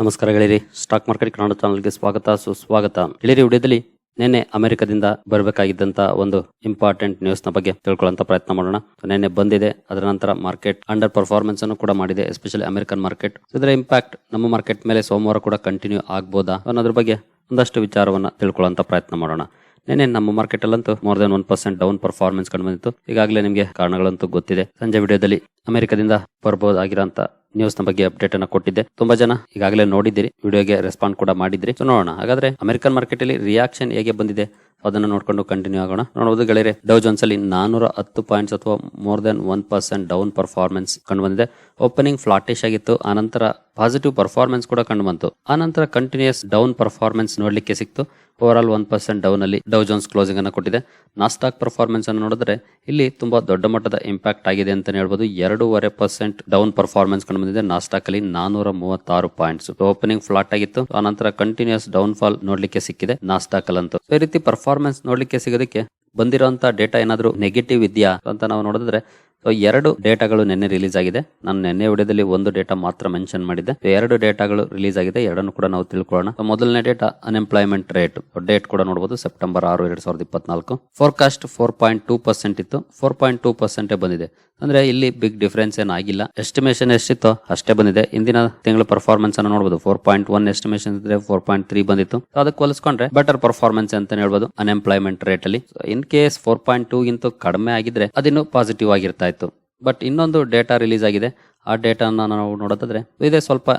ನಮಸ್ಕಾರ ಗೆಳೆಯರಿ. Stock market Kannada ಚಾನಲ್ಗೆ ಸ್ವಾಗತ, ಸುಸ್ವಾಗತ. ಗೆಳೆಯರಿ, ವಿಡಿಯೋದಲ್ಲಿ ನಿನ್ನೆ ಅಮೆರಿಕದಿಂದ ಬರಬೇಕಾಗಿದ್ದಂತ ಒಂದು ಇಂಪಾರ್ಟೆಂಟ್ ನ್ಯೂಸ್ನ ಬಗ್ಗೆ ತಿಳ್ಕೊಳ್ಳೋಂತ ಪ್ರಯತ್ನ ಮಾಡೋಣ. ನಿನ್ನೆ ಬಂದಿದೆ. ಅದರ ನಂತರ ಮಾರ್ಕೆಟ್ ಅಂಡರ್ ಪರ್ಫಾರ್ಮೆನ್ಸ್ ಅನ್ನು ಕೂಡ ಮಾಡಿದೆ ಎಸ್ಪೆಷಲಿ ಅಮೆರಿಕನ್ ಮಾರ್ಕೆಟ್ ಇದರ ಇಂಪ್ಯಾಕ್ಟ್ ನಮ್ಮ ಮಾರ್ಕೆಟ್ ಮೇಲೆ ಸೋಮವಾರ ಕೂಡ ಕಂಟಿನ್ಯೂ ಆಗ್ಬೋದಾ? ಅನ್ನೋದ್ರ ಬಗ್ಗೆ ಒಂದಷ್ಟು ವಿಚಾರವನ್ನ ತಿಳ್ಕೊಳ್ಳೋಂತ ಪ್ರಯತ್ನ ಮಾಡೋಣ. ನಿನ್ನೆ ನಮ್ಮ ಮಾರ್ಕೆಟ್ ಅಲ್ಲಂತೂ more than one percent down performance ಕಂಡು ಬಂದಿತ್ತು. ಈಗಾಗಲೇ ನಿಮಗೆ ಕಾರಣಗಳಂತೂ ಗೊತ್ತಿದೆ. ಸಂಜೆ ವಿಡಿಯೋದಲ್ಲಿ ಅಮೆರಿಕದಿಂದ ಬರಬಹುದಾಗಿರೋಂತ ನ್ಯೂಸ್ನ ಬಗ್ಗೆ ಅಪ್ಡೇಟ್ ಅನ್ನ ಕೊಟ್ಟಿದ್ದೆ. ತುಂಬಾ ಜನ ಈಗಾಗಲೇ ನೋಡಿದ್ದೀರಿ. ವಿಡಿಯೋಗೆ ರೆಸ್ಪಾಂಡ್ ಕೂಡ ಮಾಡಿದ್ರಿ. ಸೊ ನೋಡೋಣ. ಹಾಗಾದ್ರೆ ಅಮೆರಿಕನ್ ಮಾರ್ಕೆಟ್ ಅಲ್ಲಿ ರಿಯಾಕ್ಷನ್ ಹೇಗೆ ಬಂದಿದೆ? ಅದನ್ನ ನೋಡ್ಕೊಂಡು ಕಂಟಿನ್ಯೂ ಆಗೋಣ. ನೋಡಬಹುದು ಗೆಳೆಯರೆ ಡೌ ಜೋನ್ಸ್ ಅಲ್ಲಿ ನಾನೂರ ಹತ್ತು ಪಾಯಿಂಟ್ಸ್ ಅಥವಾ more than one percent down performance ಕಂಡು ಬಂದಿದೆ ಓಪನಿಂಗ್ ಫ್ಲಾಟಿಶ್ ಆಗಿತ್ತು. ಆನಂತರ ಪಾಸಿಟಿವ್ ಪರ್ಫಾರ್ಮೆನ್ಸ್ ಕೂಡ ಕಂಡು ಬಂತು ಆನಂತರ ಕಂಟಿನ್ಯೂಸ್ ಡೌನ್ ಪರ್ಫಾರ್ಮೆನ್ಸ್ ನೋಡ್ಲಿಕ್ಕೆ ಸಿಕ್ತು. Overall one percent down ಅಲ್ಲಿ ಡೌ ಜೋನ್ಸ್ ಕ್ಲೋಸಿಂಗ್ ಅನ್ನು ಕೊಟ್ಟಿದೆ. ನಾಸ್ಟಾಕ್ ಪರ್ಫಾರ್ಮೆನ್ಸ್ ಅನ್ನು ನೋಡಿದ್ರೆ ಇಲ್ಲಿ ತುಂಬಾ ದೊಡ್ಡ ಮಟ್ಟದ ಇಂಪ್ಯಾಕ್ಟ್ ಆಗಿದೆ ಅಂತ ಹೇಳ್ಬೋದು. ಎರಡೂವರೆ ಪರ್ಸೆಂಟ್ ಡೌನ್ ಪರ್ಫಾರ್ಮೆನ್ಸ್ ಕಂಡು ಬಂದಿದೆ. ನಾಸ್ಟಾಕ್ ಅಲ್ಲಿ ನಾನೂರ ಮೂವತ್ತಾರು ಪಾಯಿಂಟ್ಸ್ ಓಪನಿಂಗ್ ಫ್ಲಾಟ್ ಆಗಿತ್ತು ಆನಂತರ ಕಂಟಿನ್ಯೂಸ್ ಡೌನ್ ಫಾಲ್ ನೋಡ್ಲಿಕ್ಕೆ ಸಿಕ್ಕಿದೆ ನಾಸ್ಟಾಕ್ ಅಲ್ಲಂತೂ ಈ ರೀತಿ ಪರ್ಫಾರ್ಮೆನ್ಸ್ ನೋಡ್ಲಿಕ್ಕೆ ಸಿಗೋದಕ್ಕೆ ಬಂದಿರೋಂತ ಡೇಟಾ ಏನಾದರೂ ನೆಗೆಟಿವ್ ಇದೆಯಾ ಅಂತ ನಾವು ನೋಡಿದ್ರೆ ಸೊ ಎರಡು ಡೇಟಾಗಳು ನಿನ್ನೆ ರಿಲೀಸ್ ಆಗಿದೆ. ನಾನು ನಿನ್ನೆ ವಿಡಿಯೋದಲ್ಲಿ ಒಂದು ಡೇಟಾ ಮಾತ್ರ ಮೆನ್ಷನ್ ಮಾಡಿದ್ದೆ. ಎರಡು ಡೇಟಾಗಳು ರಿಲೀಸ್ ಆಗಿದೆ. ಎರಡನ್ನು ಕೂಡ ನಾವು ತಿಳ್ಕೊಳ್ಳೋಣ. ಮೊದಲನೇ ಡೇಟಾ ಅನ್ಎಂಪ್ಲಾಯ್ಮೆಂಟ್ ರೇಟ್ ಡೇಟ್ ಕೂಡ ನೋಡಬಹುದು ಸೆಪ್ಟೆಂಬರ್ ಆರು, ಎರಡ್ ಸಾವಿರದ ಇಪ್ಪತ್ನಾಲ್ಕು. Forecast four point two percent ಇತ್ತು. ಫೋರ್ ಪಾಯಿಂಟ್ ಟೂ ಪರ್ಸೆಂಟ್ ಬಂದಿದೆ. ಅಂದ್ರೆ ಇಲ್ಲಿ ಬಿಗ್ ಡಿಫರೆನ್ಸ್ ಏನಾಗಿಲ್ಲ ಎಸ್ಟಿಮೇಷನ್ ಎಷ್ಟಿತ್ತು ಅಷ್ಟೇ ಬಂದಿದೆ. ಇಂದಿನ ತಿಂಗಳ ಪರ್ಫಾರ್ಮೆನ್ಸ್ ಅನ್ನು ನೋಡಬಹುದು ಫೋರ್ ಪಾಯಿಂಟ್ ಒನ್ ಎಸ್ಟಿಮೇಷನ್ ಇದ್ರೆ ಫೋರ್ ಪಾಯಿಂಟ್ ತ್ರೀ ಬಂದಿತ್ತು. ಅದಕ್ಕೆ ಹೋಲಿಸ್ಕೊಂಡ್ರೆ ಬೆಟರ್ ಪರ್ಫಾರ್ಮೆನ್ಸ್ ಅಂತ ಹೇಳ್ಬೋದು ಅನ್ಎಂಪ್ಲಾಯ್ಮೆಂಟ್ ರೇಟ್ ಅಲ್ಲಿ. In case four point two ಗಿಂತ ಕಡಿಮೆ ಆಗಿದ್ರೆ ಅದಿನ್ನು ಪಾಸಿಟಿವ್ ಆಗಿರ್ತಾ ಇತ್ತು ಬಟ್ ಇನ್ನೊಂದು ಡೇಟಾ ರಿಲೀಸ್ ಆಗಿದೆ. ಆ ಡೇಟಾನ ನಾವು ನೋಡೋದಾದ್ರೆ, ಇದೇ ಸ್ವಲ್ಪ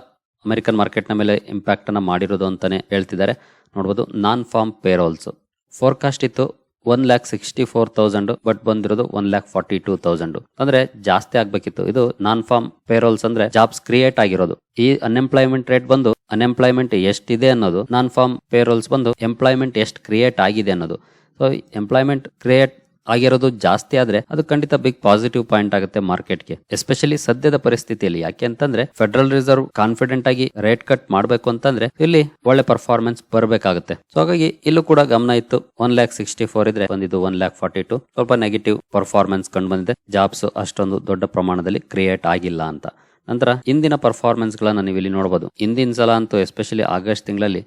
ಅಮೆರಿಕನ್ ಮಾರ್ಕೆಟ್ನ ಮೇಲೆ ಇಂಪ್ಯಾಕ್ಟ್ ಅನ್ನ ಮಾಡಿರೋದು ಅಂತಾನೆ ಹೇಳ್ತಿದ್ದಾರೆ. ನೋಡ್ಬೋದು ನಾನ್ ಫಾರ್ಮ್ ಪೇರೋಲ್ಸ್ ಫೋರ್ಕಾಸ್ಟ್ ಇತ್ತು one lakh sixty four thousand but ಬಂದಿರೋದು one lakh forty two thousand ಅಂದ್ರೆ ಜಾಸ್ತಿ ಆಗ್ಬೇಕಿತ್ತು. ಇದು ನಾನ್ ಫಾರ್ಮ್ ಪೇರೋಲ್ಸ್ ಅಂದ್ರೆ ಜಾಬ್ಸ್ ಕ್ರಿಯೇಟ್ ಆಗಿರೋದು. ಈ ಅನ್ಎಂಪ್ಲಾಯ್ಮೆಂಟ್ ರೇಟ್ ಬಂದು ಅನ್ಎಂಪ್ಲಾಯ್ಮೆಂಟ್ ಎಷ್ಟಿದೆ ಅನ್ನೋದು ನಾನ್ ಫಾರ್ಮ್ ಪೇರೋಲ್ಸ್ ಬಂದು ಎಂಪ್ಲಾಯ್ಮೆಂಟ್ ಎಷ್ಟು ಕ್ರಿಯೇಟ್ ಆಗಿದೆ ಅನ್ನೋದು. ಸೊ ಎಂಪ್ಲಾಯ್ಮೆಂಟ್ ಕ್ರಿಯೇಟ್ ಆಗಿರೋದು ಜಾಸ್ತಿ ಆದ್ರೆ ಅದು ಖಂಡಿತ ಬಿಗ್ ಪಾಸಿಟಿವ್ ಪಾಯಿಂಟ್ ಆಗುತ್ತೆ ಮಾರ್ಕೆಟ್ಗೆ ಎಸ್ಪೆಷಲಿ ಸದ್ಯದ ಪರಿಸ್ಥಿತಿಯಲ್ಲಿ. ಯಾಕೆ ಅಂತಂದ್ರೆ ಫೆಡರಲ್ ರಿಸರ್ವ್ ಕಾನ್ಫಿಡೆಂಟ್ ಆಗಿ ರೇಟ್ ಕಟ್ ಮಾಡಬೇಕು ಅಂತಂದ್ರೆ ಇಲ್ಲಿ ಒಳ್ಳೆ ಪರ್ಫಾರ್ಮೆನ್ಸ್ ಬರಬೇಕಾಗುತ್ತೆ. ಸೊ ಹಾಗಾಗಿ ಇಲ್ಲೂ ಕೂಡ ಗಮನ ಇತ್ತು. ಒನ್ ಲ್ಯಾಕ್ ಸಿಕ್ಸ್ಟಿ ಫೋರ್ ಇದ್ರೆ ಬಂದಿದ್ದು ಒನ್ ಲ್ಯಾಕ್ ಫಾರ್ಟಿ ಟು ಸ್ವಲ್ಪ ನೆಗೆಟಿವ್ ಪರ್ಫಾರ್ಮೆನ್ಸ್ ಕಂಡು ಬಂದಿದೆ. ಜಾಬ್ಸ್ ಅಷ್ಟೊಂದು ದೊಡ್ಡ ಪ್ರಮಾಣದಲ್ಲಿ ಕ್ರಿಯೇಟ್ ಆಗಿಲ್ಲ ಅಂತ. ನಂತರ ಇಂದಿನ ಪರ್ಫಾರ್ಮೆನ್ಸ್ ಗಳನ್ನ ನೀವು ಇಲ್ಲಿ ನೋಡಬಹುದು ಇಂದಿನ ಸಲ ಅಂತೂ ಎಸ್ಪೆಷಲಿ ಆಗಸ್ಟ್ ತಿಂಗಳಲ್ಲಿ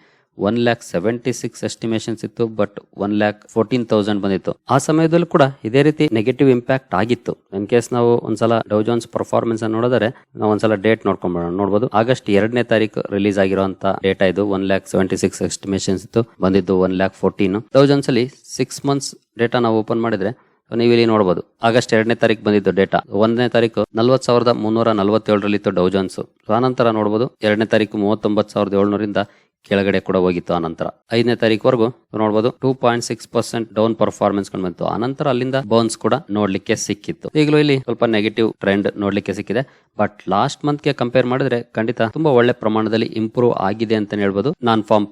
one lakh seventy six estimations ಇತ್ತು, but one lakh fourteen thousand ಬಂದಿತ್ತು. ಆ ಸಮಯದಲ್ಲೂ ಕೂಡ ಇದೇ ರೀತಿ ನೆಗೆಟಿವ್ ಇಂಪ್ಯಾಕ್ಟ್ ಆಗಿತ್ತು. ಇನ್ ಕೇಸ್ ನಾವು ಒಂದ್ಸಲ ಡೌಜಾನ್ಸ್ ಪರ್ಫಾರ್ಮೆನ್ಸ್ ಅನ್ನು ನೋಡಿದ್ರೆ, ನಾವು ಒಂದ್ಸಲ ಡೇಟ್ ನೋಡ್ಕೊಂಡ್ಬೋಣ ನೋಡಬಹುದು ಆಗಸ್ಟ್ ಎರಡನೇ ತಾರೀಕು ರಿಲೀಸ್ ಆಗಿರುವಂತ ಡೇಟಾ ಇದು one lakh seventy six estimations ಇತ್ತು, ಬಂದಿದ್ದು one lakh fourteen. Dow Jones ಅಲ್ಲಿ ಸಿಕ್ಸ್ ಮಂತ್ಸ್ ಡೇಟಾ ನಾವು ಓಪನ್ ಮಾಡಿದ್ರೆ ನೀವು ಇಲ್ಲಿ ನೋಡಬಹುದು ಆಗಸ್ಟ್ ಎರಡನೇ ತಾರೀಕು ಬಂದಿದ್ದು ಡೇಟಾ ಒಂದನೇ ತಾರೀಕು ನಲ್ವತ್ ಸಾವಿರದ ಮುನ್ನೂರ ನಲವತ್ತೇಳರಲ್ಲಿ ಇತ್ತು ಡೌಜನ್ಸ್ ಆನಂತರ ನೋಡಬಹುದು ಎರಡನೇ ತಾರೀಕು ಮೂವತ್ತೊಂಬತ್ತು ಸಾವಿರದ ಏಳ್ನೂರಿಂದ ಕೆಳಗಡೆ ಕೂಡ ಹೋಗಿತ್ತು ಆನಂತರ ಐದನೇ ತಾರೀಕುವರೆಗೂ ನೋಡಬಹುದು two point six percent down performance ಕಂಡು ಬಂತು. ಆನಂತರ ಅಲ್ಲಿಂದ ಬೌನ್ಸ್ ಕೂಡ ನೋಡ್ಲಿಕ್ಕೆ ಸಿಕ್ಕಿತ್ತು. ಈಗಲೂ ಇಲ್ಲಿ ಸ್ವಲ್ಪ ನೆಗೆಟಿವ್ ಟ್ರೆಂಡ್ ನೋಡ್ಲಿಕ್ಕೆ ಸಿಕ್ಕಿದೆ. ಬಟ್ ಲಾಸ್ಟ್ ಮಂತ್ಗೆ ಕಂಪೇರ್ ಮಾಡಿದ್ರೆ ಖಂಡಿತ ತುಂಬಾ ಒಳ್ಳೆ ಪ್ರಮಾಣದಲ್ಲಿ ಇಂಪ್ರೂವ್ ಆಗಿದೆ ಅಂತ ಹೇಳ್ಬೋದು. ನಾನ್ ಫಾರ್ಮ್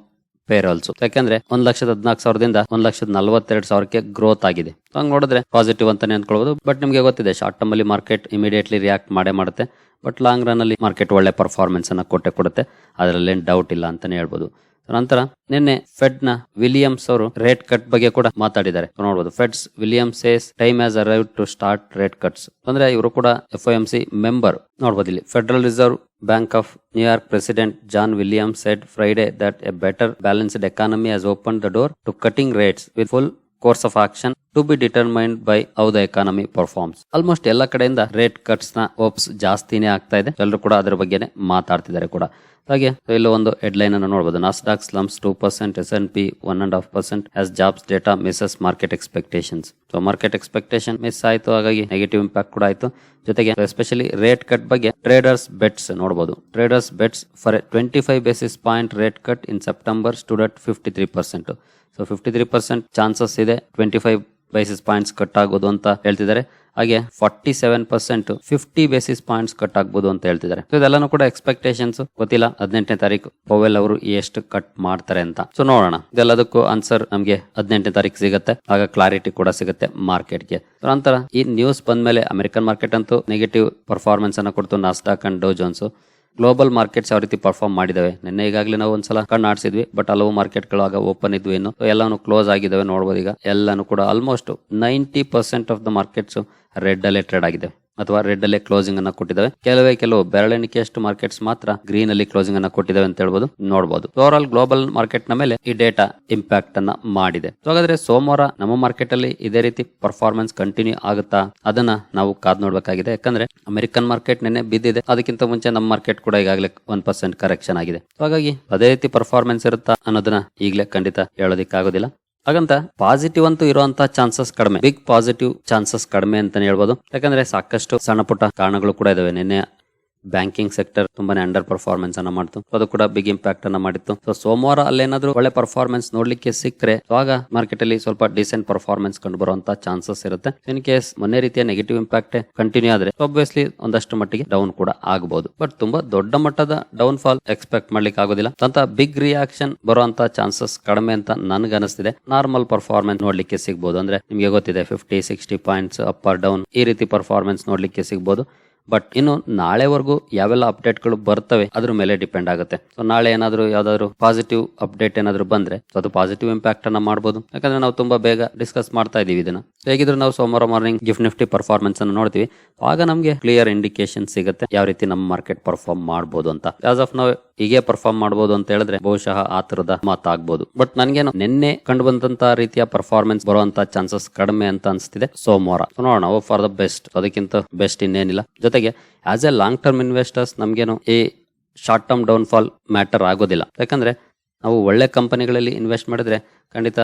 ಪೇರೋಲ್ಸ್ ಯಾಕಂದ್ರೆ ಒಂದ್ ಲಕ್ಷದ ಹದಿನಾಲ್ಕು ಸಾವಿರದಿಂದ ಒಂದ್ ಲಕ್ಷದ ನಲವತ್ತೆರಡು ಸಾವಿರಕ್ಕೆ ಗ್ರೋತ್ ಆಗಿದೆ. ಹಂಗ್ ನೋಡಿದ್ರೆ ಪಾಸಿಟಿವ್ ಅಂತಾನೆ ಅನ್ಕೊಳ್ಬಹುದು ಬಟ್ ನಿಮ್ಗೆ ಗೊತ್ತಿದೆ ಶಾರ್ಟ್ ಟರ್ಮ್ ಅಲ್ಲಿ ಮಾರ್ಕೆಟ್ ಇಮಿಡಿಯೇಟ್ಲಿ ರಿಯಾಕ್ಟ್ ಮಾಡೇ ಮಾಡುತ್ತೆ. ಬಟ್ ಲಾಂಗ್ ರನ್ ಅಲ್ಲಿ ಮಾರ್ಕೆಟ್ ಒಳ್ಳೆ ಪರ್ಫಾರ್ಮೆನ್ಸ್ ಅನ್ನ ಕೊಟ್ಟೆ ಕೊಡುತ್ತೆ. ಅದರಲ್ಲಿ ಡೌಟ್ ಇಲ್ಲ ಅಂತಾನೆ ಹೇಳ್ಬೋದು. ನಂತರ ನಿನ್ನೆ ಫೆಡ್ನ ವಿಲಿಯಮ್ಸ್ ಅವರು ರೇಟ್ ಕಟ್ ಬಗ್ಗೆ ಕೂಡ ಮಾತಾಡಿದ್ದಾರೆ. ನೋಡಬಹುದು Fed's Williams says time has arrive to start rate cuts ಅಂದ್ರೆ ಇವರು ಕೂಡ ಎಫ್ ಎಂ ಸಿ ಮೆಂಬರ್ ನೋಡಬಹುದು ಇಲ್ಲಿ. Federal Reserve Bank of New York president John Williams said Friday that a better balanced economy has open the door to cutting rates with full course of action to be determined by how the economy performs almost ಎಲ್ಲ ಕಡೆಯಿಂದ rate ಕಟ್ಸ್ನ OOPS ಜಾಸ್ತಿನೇ ಆಗ್ತಾ ಇದೆ. ಎಲ್ಲರೂ ಕೂಡ ಅದ್ರ ಬಗ್ಗೆನೇ ಮಾತಾಡ್ತಿದ್ದಾರೆ ಕೂಡ. ಹಾಗೆ ಇಲ್ಲಿ ಒಂದು ಹೆಡ್ಲೈನ್ ಅನ್ನು ನೋಡಬಹುದು Nasdaq slumps two percent S and P one and half percent as jobs data misses market expectations so market expectation miss ಆಯಿತು. ಹಾಗಾಗಿ ನೆಗೆಟಿವ್ ಇಂಪ್ಯಾಕ್ಟ್ ಕೂಡ ಆಯಿತು. ಜೊತೆಗೆ ಎಸ್ಪೆಷಲಿ ರೇಟ್ ಕಟ್ ಬಗ್ಗೆ ಟ್ರೇಡರ್ಸ್ ಬೆಟ್ಸ್ ನೋಡಬಹುದು traders bets for twenty five basis point rate cut in September student fifty three percent so fifty three percent chances ಇದೆ. Twenty five basis points cut ಆಗೋದು ಅಂತ ಹೇಳ್ತಿದ್ದಾರೆ. ಹಾಗೆ forty seven percent fifty basis points cut ಆಗ್ಬೋದು ಅಂತ ಹೇಳ್ತಿದ್ದಾರೆ. ಇದೆಲ್ಲಾನು ಕೂಡ expectations ಗೊತ್ತಿಲ್ಲ. ಹದಿನೆಂಟನೇ ತಾರೀಕು ಪೋವೆಲ್ ಅವರು ಎಷ್ಟು ಕಟ್ ಮಾಡ್ತಾರೆ ಅಂತ. ಸೊ ನೋಡೋಣ. ಇದೆಲ್ಲದಕ್ಕೂ ಆನ್ಸರ್ ನಮಗೆ ಹದಿನೆಂಟನೇ ತಾರೀಕು ಸಿಗುತ್ತೆ. ಆಗ ಕ್ಲಾರಿಟಿ ಕೂಡ ಸಿಗುತ್ತೆ ಮಾರ್ಕೆಟ್ಗೆ. ನಂತರ ಈ ನ್ಯೂಸ್ ಬಂದ ಮೇಲೆ ಅಮೆರಿಕನ್ ಮಾರ್ಕೆಟ್ ಅಂತೂ ನೆಗೆಟಿವ್ ಪರ್ಫಾರ್ಮೆನ್ಸ್ ಅನ್ನ ಕೊಡ್ತು. Nasdaq and Dow Jones global markets ಯಾವ ರೀತಿ ಪರ್ಫಾರ್ಮ್ ಮಾಡಿದಾವೆ ನಿನ್ನೆ ಈಗಾಗಲೇ ನಾವು ಒಂದ್ಸಲ ಕಣ್ಣು ಆಡಿಸಿದ್ವಿ ಬಟ್ ಹಲವು ಮಾರ್ಕೆಟ್ಗಳು ಆಗ ಓಪನ್ ಇದ್ವಿ So, ಎಲ್ಲಾನು ಕ್ಲೋಸ್ ಆಗಿದಾವೆ ನೋಡಬಹುದು ಈಗ. ಎಲ್ಲಾನು ಕೂಡ almost ninety percent of the markets red ಅಲ್ಲೇ ಟ್ರೇಡ್ ಆಗಿದೆ ಅಥವಾ ರೆಡ್ ಅಲ್ಲೇ ಕ್ಲೋಸಿಂಗ್ ಅನ್ನ ಕೊಟ್ಟಿದ್ದಾವೆ. ಕೆಲವೇ ಕೆಲವು ಬೆರಳೆಣಿಕೆಯಷ್ಟು ಮಾರ್ಕೆಟ್ಸ್ ಮಾತ್ರ ಗ್ರೀನ್ ಅಲ್ಲಿ ಕ್ಲೋಸಿಂಗ್ ಅನ್ನ ಕೊಟ್ಟಿದ್ದಾವೆ ಅಂತ ಹೇಳ್ಬೋದು ನೋಡಬಹುದು ಓವರ್ ಆಲ್ ಗ್ಲೋಬಲ್ ಮಾರ್ಕೆಟ್ನ ಮೇಲೆ ಈ ಡೇಟಾ ಇಂಪ್ಯಾಕ್ಟ್ ಅನ್ನ ಮಾಡಿದೆ. ಸೊ ಹಾಗಾದ್ರೆ ಸೋಮವಾರ ನಮ್ಮ ಮಾರ್ಕೆಟ್ ಅಲ್ಲಿ ಇದೇ ರೀತಿ ಪರ್ಫಾರ್ಮೆನ್ಸ್ ಕಂಟಿನ್ಯೂ ಆಗುತ್ತಾ? ಅದನ್ನ ನಾವು ಕಾದ್ ನೋಡ್ಬೇಕಾಗಿದೆ. ಯಾಕಂದ್ರೆ ಅಮೆರಿಕನ್ ಮಾರ್ಕೆಟ್ ನಿನ್ನೆ ಬಿದ್ದಿದೆ. ಅದಕ್ಕಿಂತ ಮುಂಚೆ ನಮ್ಮ ಮಾರ್ಕೆಟ್ ಕೂಡ ಈಗಾಗಲೇ ಒನ್ ಪರ್ಸೆಂಟ್ ಕರೆಕ್ಷನ್ ಆಗಿದೆ. ಹಾಗಾಗಿ ಅದೇ ರೀತಿ ಪರ್ಫಾರ್ಮೆನ್ಸ್ ಇರುತ್ತಾ ಅನ್ನೋದನ್ನ ಈಗಲೇ ಖಂಡಿತ ಹೇಳೋದಿಕ್ಕಾಗೋದಿಲ್ಲ. ಹಾಗಂತ ಪಾಸಿಟಿವ್ ಅಂತೂ ಇರುವಂತಹ ಚಾನ್ಸಸ್ ಕಡಿಮೆ. ಬಿಗ್ ಪಾಸಿಟಿವ್ ಚಾನ್ಸಸ್ ಕಡಿಮೆ ಅಂತಾನೆ ಹೇಳ್ಬೋದು. ಯಾಕಂದ್ರೆ ಸಾಕಷ್ಟು ಸಣ್ಣ ಪುಟ್ಟ ಕಾರಣಗಳು ಕೂಡ ಇದಾವೆ. ನಿನ್ನೆ ಬ್ಯಾಂಕಿಂಗ್ ಸೆಕ್ಟರ್ ತುಂಬಾನೇ ಅಂಡರ್ ಪರ್ಫಾರ್ಮೆನ್ಸ್ ಅನ್ನ ಮಾಡ್ತು. ಅದು ಕೂಡ ಬಿಗ್ ಇಂಪ್ಯಾಕ್ಟ್ ಅನ್ನ ಮಾಡಿತ್ತು. ಸೊ ಸೋಮವಾರ ಅಲ್ಲೇನಾದ್ರೂ ಒಳ್ಳೆ ಪರ್ಫಾರ್ಮೆನ್ಸ್ ನೋಡ್ಲಿಕ್ಕೆ ಸಿಕ್ಕರೆ ಆಗ ಮಾರ್ಕೆಟ್ ಅಲ್ಲಿ ಸ್ವಲ್ಪ ಡಿಸೆಂಟ್ ಪರ್ಫಾರ್ಮೆನ್ಸ್ ಕಂಡು ಬರುವಂತ ಚಾನ್ಸಸ್ ಇರುತ್ತೆ ಇನ್ ಕೇಸ್ ಮೊನ್ನೆ ರೀತಿಯ ನೆಗೆಟಿವ್ ಇಂಪ್ಯಾಕ್ಟ್ ಕಂಟಿನ್ಯೂ ಆದ್ರೆ ಆಬ್ವಿಯಸ್ಲಿ ಒಂದಷ್ಟು ಮಟ್ಟಿಗೆ ಡೌನ್ ಕೂಡ ಆಗಬಹುದು ಬಟ್ ತುಂಬಾ ದೊಡ್ಡ ಮಟ್ಟದ ಡೌನ್ ಫಾಲ್ ಎಕ್ಸ್ಪೆಕ್ಟ್ ಮಾಡ್ಲಿಕ್ಕೆ ಆಗೋದಿಲ್ಲ. ಅಂತ ಬಿಗ್ ರಿಯಾಕ್ಷನ್ ಬರುವಂತ ಚಾನ್ಸಸ್ ಕಡಿಮೆ ಅಂತ ನನ್ಗೆ ಅನಿಸ್ತಿದೆ. ನಾರ್ಮಲ್ ಪರ್ಫಾರ್ಮೆನ್ಸ್ ನೋಡ್ಲಿಕ್ಕೆ ಸಿಗಬಹುದು ಅಂದ್ರೆ ನಿಮಗೆ ಗೊತ್ತಿದೆ fifty sixty points up or down ಈ ರೀತಿ ಪರ್ಫಾರ್ಮೆನ್ಸ್ ನೋಡ್ಲಿಕ್ಕೆ ಸಿಗ್ಬೋದು. ಬಟ್ ಇನ್ನು ನಾಳೆವರೆಗೂ ಯಾವೆಲ್ಲ ಅಪ್ಡೇಟ್ಗಳು ಬರ್ತವೆ, ಅದ್ರ ಮೇಲೆ ಡಿಪೆಂಡ್ ಆಗುತ್ತೆ. ಸೊ ನಾಳೆ ಏನಾದರೂ ಯಾವ್ದಾದ್ರು ಪಾಸಿಟಿವ್ ಅಪ್ಡೇಟ್ ಏನಾದರೂ ಬಂದ್ರೆ ಅದು ಪಾಸಿಟಿವ್ ಇಂಪ್ಯಾಕ್ಟ್ ಅನ್ನ ಮಾಡಬಹುದು ಯಾಕಂದ್ರೆ ನಾವು ತುಂಬಾ ಬೇಗ ಡಿಸ್ಕಸ್ ಮಾಡ್ತಾ ಇದೀವಿ ಇದನ್ನ. ಹೇಗಿದ್ರು ನಾವು ಸೋಮವಾರ ಮಾರ್ನಿಂಗ್ ಗಿಫ್ಟ್ ನಿಫ್ಟಿ ಪರ್ಫಾರ್ಮೆನ್ಸ್ ಅನ್ನು ನೋಡ್ತೀವಿ. ಆಗ ನಮಗೆ ಕ್ಲಿಯರ್ ಇಂಡಿಕೇಶನ್ ಸಿಗುತ್ತೆ, ಯಾವ ರೀತಿ ನಮ್ಮ ಮಾರ್ಕೆಟ್ ಪರ್ಫಾರ್ಮ್ ಮಾಡಬಹುದು ಅಂತ. ಆಸ್ ಆಫ್ ನಾವು ಹೀಗೆ ಪರ್ಫಾರ್ಮ್ ಮಾಡಬಹುದು ಅಂತ ಹೇಳಿದ್ರೆ ಬಹುಶಃ ಆ ತರದ ಮಾತಾಗ್ಬೋದು. ಬಟ್ ನನ್ಗೇನು ನಿನ್ನೆ ಕಂಡು ಬಂದಂತ ರೀತಿಯ ಪರ್ಫಾರ್ಮೆನ್ಸ್ ಬರುವಂತ ಚಾನ್ಸಸ್ ಕಡಿಮೆ ಅಂತ ಅನ್ಸ್ತಿದೆ. ಸೋಮವಾರ ನೋಡೋಣ. ಓ ಫಾರ್ ದ ಬೆಸ್ಟ್ ಅದಕ್ಕಿಂತ ಬೆಸ್ಟ್ ಇನ್ನೇನಿಲ್ಲ. ಜೊತೆಗೆ as a long term investors ನಮ್ಗೇನು ಈ short term down fall matter ಆಗೋದಿಲ್ಲ. ಯಾಕಂದ್ರೆ, ನಾವು ಒಳ್ಳೆ ಕಂಪನಿಗಳಲ್ಲಿ ಇನ್ವೆಸ್ಟ್ ಮಾಡಿದ್ರೆ ಖಂಡಿತ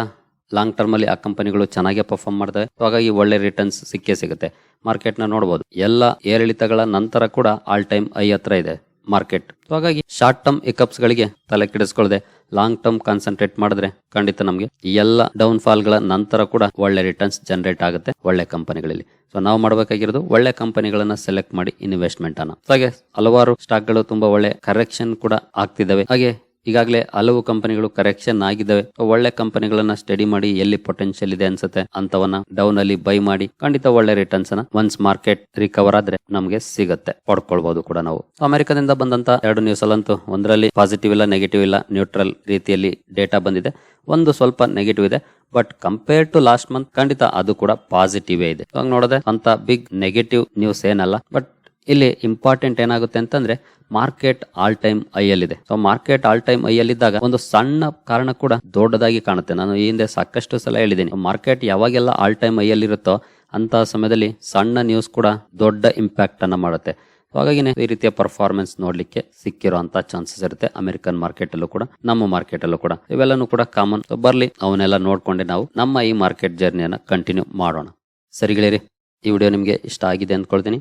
ಲಾಂಗ್ ಟರ್ಮ್ ಅಲ್ಲಿ ಆ ಕಂಪನಿಗಳು ಚೆನ್ನಾಗಿ ಪರ್ಫಾರ್ಮ್ ಮಾಡ್ತವೆ. ಹಾಗಾಗಿ ಒಳ್ಳೆ ರಿಟರ್ನ್ಸ್ ಸಿಕ್ಕೇ ಸಿಗುತ್ತೆ. ಮಾರ್ಕೆಟ್ನ ನೋಡಬಹುದು ಎಲ್ಲ ಏರಿಳಿತಗಳ ನಂತರ ಕೂಡ ಆಲ್ ಟೈಮ್ ಐ ಹತ್ರ ಇದೆ. ಮಾರ್ಕೆಟ್. ಹಾಗಾಗಿ ಶಾರ್ಟ್ ಟರ್ಮ್ ಎಕಪ್ಸ್ ಗಳಿಗೆ ತಲೆ ಕೆಡಿಸ್ಕೊಳ್ಳದೆ ಲಾಂಗ್ ಟರ್ಮ್ ಕಾನ್ಸಂಟ್ರೇಟ್ ಮಾಡಿದ್ರೆ ಖಂಡಿತ ನಮಗೆ ಈ ಎಲ್ಲ ಡೌನ್ ಫಾಲ್ಗಳ ನಂತರ ಕೂಡ ಒಳ್ಳೆ ರಿಟರ್ನ್ಸ್ ಜನರೇಟ್ ಆಗುತ್ತೆ ಒಳ್ಳೆ ಕಂಪನಿಗಳಲ್ಲಿ ಸೊ ನಾವು ಮಾಡಬೇಕಾಗಿರೋದು ಒಳ್ಳೆ ಕಂಪನಿಗಳನ್ನ ಸೆಲೆಕ್ಟ್ ಮಾಡಿ ಇನ್ವೆಸ್ಟ್ಮೆಂಟ್ ಅನ್ನ. ಹಾಗೆ ಹಲವಾರು ಸ್ಟಾಕ್ಗಳು ತುಂಬಾ ಒಳ್ಳೆ ಕರೆಕ್ಷನ್ ಕೂಡ ಆಗ್ತಿದ್ದಾವೆ. ಹಾಗೆ ಈಗಾಗಲೇ ಹಲವು ಕಂಪನಿಗಳು ಕರೆಕ್ಷನ್ ಆಗಿದ್ದಾವೆ. ಒಳ್ಳೆ ಕಂಪನಿಗಳನ್ನ ಸ್ಟಡಿ ಮಾಡಿ ಎಲ್ಲಿ ಪೊಟೆನ್ಶಿಯಲ್ ಇದೆ ಅನ್ಸುತ್ತೆ ಅಂತವನ್ನ ಡೌನ್ ಅಲ್ಲಿ ಬೈ ಮಾಡಿ ಖಂಡಿತ ಒಳ್ಳೆ ರಿಟರ್ನ್ಸ್ ಅನ್ನ ಒನ್ಸ್ ಮಾರ್ಕೆಟ್ ರಿಕವರ್ ಆದ್ರೆ ನಮಗೆ ಸಿಗುತ್ತೆ. ಪಡ್ಕೊಳ್ಬಹುದು ಕೂಡ ನಾವು. ಅಮೆರಿಕದಿಂದ ಬಂದಂತ ಎರಡು ನ್ಯೂಸ್ ಅಲ್ಲಂತೂ ಒಂದರಲ್ಲಿ ಪಾಸಿಟಿವ್ ಇಲ್ಲ ನೆಗೆಟಿವ್ ಇಲ್ಲ ನ್ಯೂಟ್ರಲ್ ರೀತಿಯಲ್ಲಿ ಡೇಟಾ ಬಂದಿದೆ. ಒಂದು ಸ್ವಲ್ಪ ನೆಗೆಟಿವ್ ಇದೆ but compare to last month ಖಂಡಿತ ಅದು ಕೂಡ ಪಾಸಿಟಿವ್ ಇದೆ. ನೋಡದೆ ಹಂಗ್ ಅಂತ ಬಿಗ್ ನೆಗೆಟಿವ್ ನ್ಯೂಸ್ ಏನಲ್ಲ ಬಟ್ ಇಲ್ಲಿ ಇಂಪಾರ್ಟೆಂಟ್ ಏನಾಗುತ್ತೆ ಅಂತಂದ್ರೆ ಮಾರ್ಕೆಟ್ ಆಲ್ ಟೈಮ್ ಐಯಲ್ಲಿದೆ ಸೊ ಮಾರ್ಕೆಟ್ ಆಲ್ ಟೈಮ್ ಐಯಲ್ಲಿದ್ದಾಗ ಒಂದು ಸಣ್ಣ ಕಾರಣ ಕೂಡ ದೊಡ್ಡದಾಗಿ ಕಾಣುತ್ತೆ. ನಾನು ಈ ಹಿಂದೆ ಸಾಕಷ್ಟು ಸಲ ಹೇಳಿದ್ದೀನಿ. ಮಾರ್ಕೆಟ್ ಯಾವಾಗೆಲ್ಲ ಆಲ್ ಟೈಮ್ ಐಯಲ್ಲಿರುತ್ತೋ ಅಂತ ಸಮಯದಲ್ಲಿ ಸಣ್ಣ ನ್ಯೂಸ್ ಕೂಡ ದೊಡ್ಡ ಇಂಪ್ಯಾಕ್ಟ್ ಅನ್ನ ಮಾಡುತ್ತೆ. ಹಾಗಾಗಿನೇ ಈ ರೀತಿಯ ಪರ್ಫಾರ್ಮೆನ್ಸ್ ನೋಡ್ಲಿಕ್ಕೆ ಸಿಕ್ಕಿರುವಂತ ಚಾನ್ಸಸ್ ಇರುತ್ತೆ ಅಮೆರಿಕನ್ ಮಾರ್ಕೆಟ್ ಅಲ್ಲೂ ಕೂಡ, ನಮ್ಮ ಮಾರ್ಕೆಟ್ ಅಲ್ಲೂ ಕೂಡ. ಇವೆಲ್ಲನೂ ಕೂಡ ಕಾಮನ್ ಬರ್ಲಿ, ಅವನ್ನೆಲ್ಲ ನೋಡ್ಕೊಂಡೆ ನಾವು ನಮ್ಮ ಈ ಮಾರ್ಕೆಟ್ ಜರ್ನಿಯನ್ನ ಕಂಟಿನ್ಯೂ ಮಾಡೋಣ. ಸರಿಗಳಿರಿ, ಈ ವಿಡಿಯೋ ನಿಮಗೆ ಇಷ್ಟ ಆಗಿದೆ ಅಂದ್ಕೊಳ್ತೀನಿ.